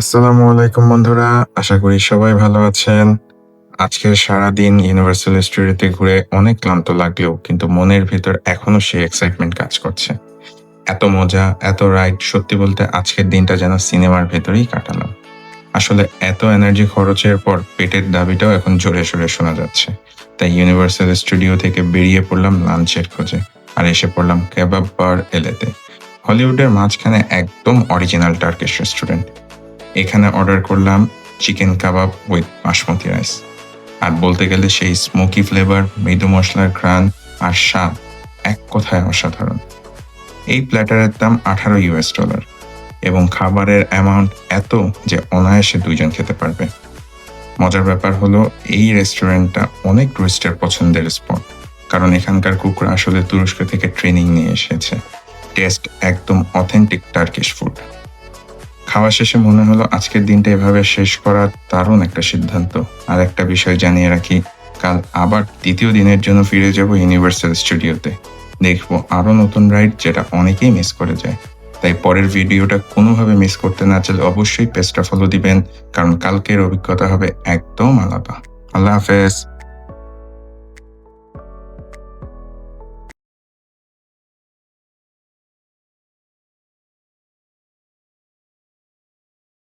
আসসালামু আলাইকুম বন্ধুরা, আশা করি সবাই ভালো আছেন। আজকের সারাদিন ইউনিভার্সাল স্টুডিওতে ঘুরে অনেক ক্লান্ত লাগলেও কিন্তু মনের ভিতর এখনও সেই এক্সাইটমেন্ট কাজ করছে। এত মজা, এত রাইড সত্যি বলতে আজকের দিনটা যেন সিনেমার ভেতরেই কাটালাম। আসলে এত এনার্জি খরচের পর পেটের দাবিটাও এখন জোরে সোরে শোনা যাচ্ছে। তাই ইউনিভার্সাল স্টুডিও থেকে বেরিয়ে পড়লাম লাঞ্চের খোঁজে আর এসে পড়লাম কেবাব বার এলেতে। হলিউডের মাঝখানে একদম অরিজিনাল টার্কিশ রেস্টুরেন্ট এখানে অর্ডার করলাম chicken kebab with basmati rice আর বলতে গেলে সেই স্মোকি ফ্লেভার মৃদু মশলার ঘ্রাণ আর স্বাদ এক কথায় অসাধারণ। এই প্ল্যাটারের দাম আঠারো ইউএস ডলার এবং খাবারের অ্যামাউন্ট এত যে অনায়াসে দুইজন খেতে পারবে। মজার ব্যাপার হলো এই রেস্টুরেন্টটা অনেক টুরিস্টের পছন্দের স্পট কারণ এখানকার কুকুর আসলে তুরস্ক থেকে ট্রেনিং নিয়ে এসেছে। টেস্ট একদম অথেন্টিক টার্কিশ ফুড খাওয়া শেষে মনে হলো আজকের দিনটা এভাবে শেষ করার দারুণ একটা সিদ্ধান্ত। আর একটা বিষয় জানিয়ে রাখি, কাল আবার দ্বিতীয় দিনের জন্য ফিরে যাব ইউনিভার্সাল স্টুডিওতে দেখব আরও নতুন রাইড যেটা অনেকেই মিস করে যায়। তাই পরের ভিডিওটা কোনোভাবে মিস করতে না চাইলে অবশ্যই পেজটা ফলো দিবেন, কারণ কালকের অভিজ্ঞতা হবে একদম আলাদা। আল্লাহ হাফেজ।